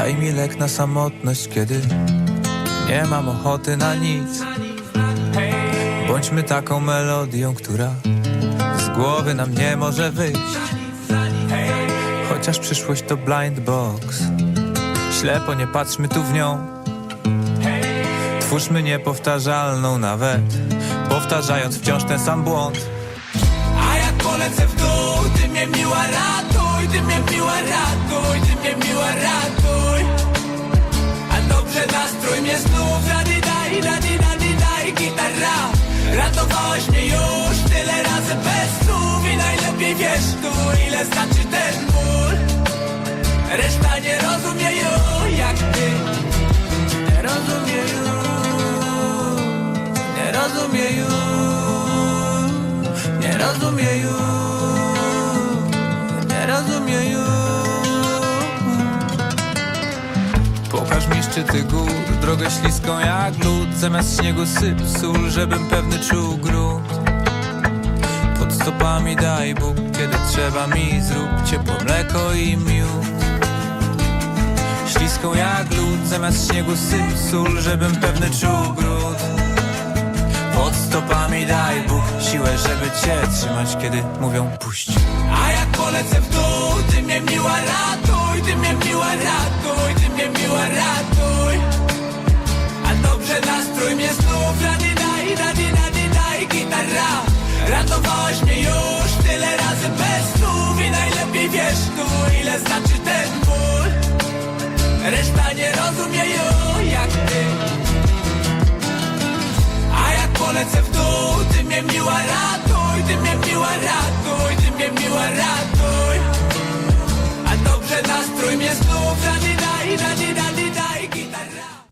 Daj mi lek na samotność, kiedy nie mam ochoty na nic. Bądźmy taką melodią, która z głowy nam nie może wyjść. Chociaż przyszłość to blind box, ślepo nie patrzmy tu w nią. Twórzmy niepowtarzalną nawet, powtarzając wciąż ten sam błąd. A jak polecę w dół, ty mnie daj, rady, rady daj, gitara. Ratowałeś mnie już tyle razy bez słów i najlepiej wiesz tu, ile znaczy ten ból. Reszta nie rozumie już, jak ty. Nie rozumie już, nie rozumie już nie rozumie już, nie rozumie już. Szczyty gór, drogę śliską jak lód Zamiast śniegu syp sól, żebym pewny czuł grunt. Pod stopami daj Bóg, kiedy trzeba mi zrób Ciepłe mleko i miód. Śliską jak lód, zamiast śniegu syp sól Żebym pewny czuł grunt. Pod stopami daj Bóg siłę, żeby cię trzymać Kiedy mówią puść. A jak polecę w dół, ty mnie miła